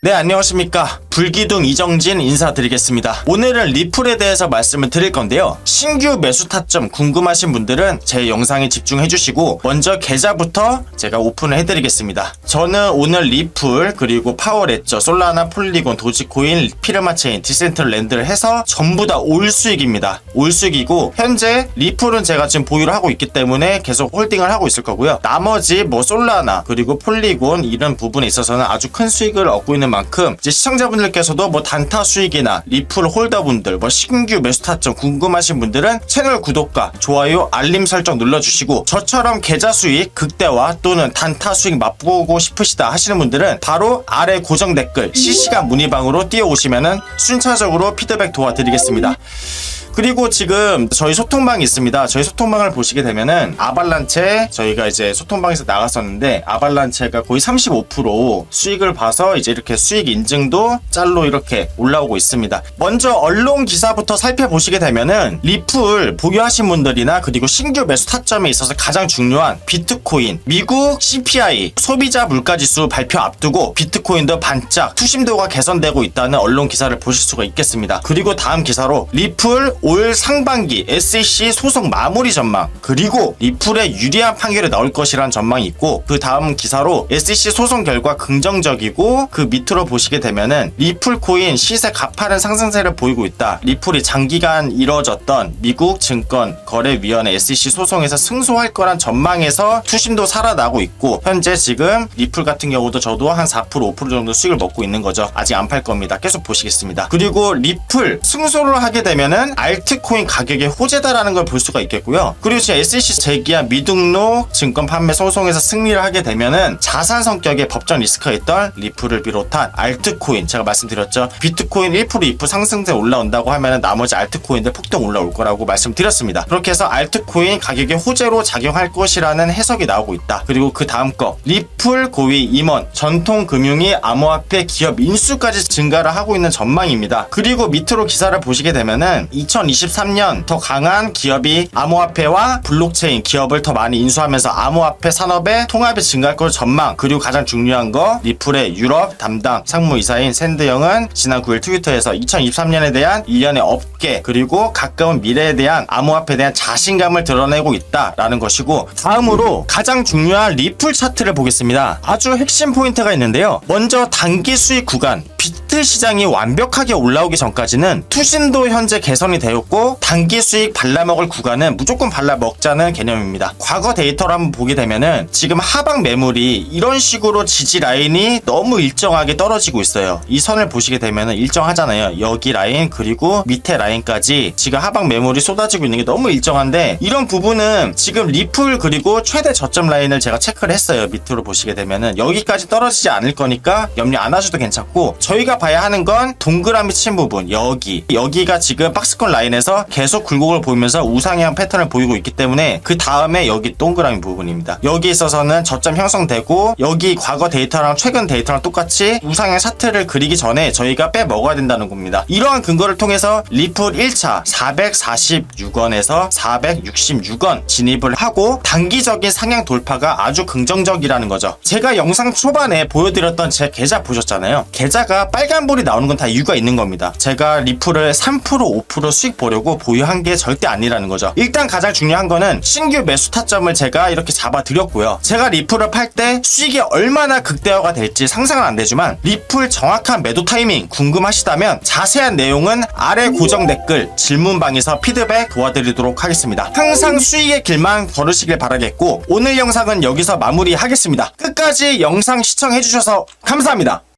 네, 안녕하십니까. 불기둥 이정진 인사드리겠습니다. 오늘은 리플에 대해서 말씀을 드릴 건데요. 신규 매수 타점 궁금하신 분들은 제 영상에 집중해 주시고, 먼저 계좌부터 제가 오픈을 해드리겠습니다. 저는 오늘 리플, 그리고 파워레저, 솔라나, 폴리곤, 도지코인, 피르마 체인, 디센트럴랜드를 해서 전부 다 올 수익입니다. 올 수익이고, 현재 리플은 제가 지금 보유를 하고 있기 때문에 계속 홀딩을 하고 있을 거고요. 나머지 뭐 솔라나, 그리고 폴리곤 이런 부분에 있어서는 아주 큰 수익을 얻고 있는 만큼 이제 시청자분 들께서도 뭐 단타 수익이나 리플 홀더분들 뭐 신규 매수 타점 궁금하신 분들은 채널 구독과 좋아요 알림 설정 눌러주시고 저처럼 계좌 수익 극대화 또는 단타 수익 맛보고 싶으시다 하시는 분들은 바로 아래 고정 댓글 실시간 문의방으로 뛰어오시면은 순차적으로 피드백 도와드리겠습니다. 그리고 지금 저희 소통방이 있습니다. 저희 소통방을 보시게 되면은 아발란체 저희가 이제 소통방에서 나갔었는데 아발란체가 거의 35% 수익을 봐서 이제 이렇게 수익 인증도 짤로 이렇게 올라오고 있습니다. 먼저 언론 기사부터 살펴보시게 되면은 리플 보유하신 분들이나 그리고 신규 매수 타점에 있어서 가장 중요한 비트코인, 미국 CPI 소비자 물가지수 발표 앞두고 비트코인도 반짝 투심도가 개선되고 있다는 언론 기사를 보실 수가 있겠습니다. 그리고 다음 기사로 리플 올 상반기 SEC 소송 마무리 전망 그리고 리플의 유리한 판결이 나올 것이라는 전망이 있고 그 다음 기사로 SEC 소송 결과 긍정적이고 그 밑으로 보시게 되면은 리플 코인 시세 가파른 상승세를 보이고 있다. 리플이 장기간 이뤄졌던 미국 증권 거래위원회 SEC 소송에서 승소할 거란 전망에서 투심도 살아나고 있고 현재 지금 리플 같은 경우도 저도 한 4% 5% 정도 수익을 먹고 있는 거죠. 아직 안 팔 겁니다. 계속 보시겠습니다. 그리고 리플 승소를 하게 되면은 알 트코인 가격의 호재다라는 걸 볼 수가 있겠고요. 그리고 지금 SEC 제기한 미등록 증권 판매 소송에서 승리를 하게 되면은 자산 성격의 법정 리스크가 있던 리플을 비롯한 알트코인 제가 말씀드렸죠. 비트코인 1% 2% 상승세 올라온다고 하면은 나머지 알트코인들 폭등 올라올 거라고 말씀드렸습니다. 그렇게 해서 알트코인 가격의 호재로 작용할 것이라는 해석이 나오고 있다. 그리고 그 다음 거 리플 고위 임원 전통 금융이 암호화폐 기업 인수까지 증가를 하고 있는 전망입니다. 그리고 밑으로 기사를 보시게 되면은 2023년 더 강한 기업이 암호화폐와 블록체인 기업을 더 많이 인수하면서 암호화폐 산업의 통합이 증가할 걸 전망 그리고 가장 중요한 거 리플의 유럽 담당 상무이사인 샌드영은 지난 9일 트위터에서 2023년에 대한 일련의 업계 그리고 가까운 미래에 대한 암호화폐에 대한 자신감을 드러내고 있다라는 것이고 다음으로 가장 중요한 리플 차트를 보겠습니다. 아주 핵심 포인트가 있는데요. 먼저 단기 수익 구간 비트 시장이 완벽하게 올라오기 전까지는 투신도 현재 개선이 되었고 단기 수익 발라먹을 구간은 무조건 발라먹자는 개념입니다. 과거 데이터를 한번 보게 되면은 지금 하방 매물이 이런 식으로 지지 라인이 너무 일정하게 떨어지고 있어요. 이 선을 보시게 되면은 일정하잖아요. 여기 라인 그리고 밑에 라인까지 지금 하방 매물이 쏟아지고 있는 게 너무 일정한데 이런 부분은 지금 리플 그리고 최대 저점 라인을 제가 체크를 했어요. 밑으로 보시게 되면은 여기까지 떨어지지 않을 거니까 염려 안 하셔도 괜찮고 저희 가 봐야 하는 건 동그라미 친 부분 여기 여기가 지금 박스권 라인에서 계속 굴곡을 보이면서 우상향 패턴을 보이고 있기 때문에 그 다음에 여기 동그라미 부분입니다. 여기 있어서는 저점 형성되고 여기 과거 데이터랑 최근 데이터랑 똑같이 우상향 차트를 그리기 전에 저희가 빼 먹어야 된다는 겁니다. 이러한 근거를 통해서 리플 1차 446원에서 466원 진입을 하고 단기적인 상향 돌파가 아주 긍정적이라는 거죠. 제가 영상 초반에 보여드렸던 제 계좌 보셨잖아요. 계좌 가 빨간불이 나오는 건 다 이유가 있는 겁니다. 제가 리플을 3% 5% 수익 보려고 보유한 게 절대 아니라는 거죠. 일단 가장 중요한 거는 신규 매수 타점을 제가 이렇게 잡아드렸고요. 제가 리플을 팔 때 수익이 얼마나 극대화가 될지 상상은 안 되지만 리플 정확한 매도 타이밍 궁금하시다면 자세한 내용은 아래 고정 댓글 질문방에서 피드백 도와드리도록 하겠습니다. 항상 수익의 길만 걸으시길 바라겠고 오늘 영상은 여기서 마무리하겠습니다. 끝까지 영상 시청해주셔서 감사합니다.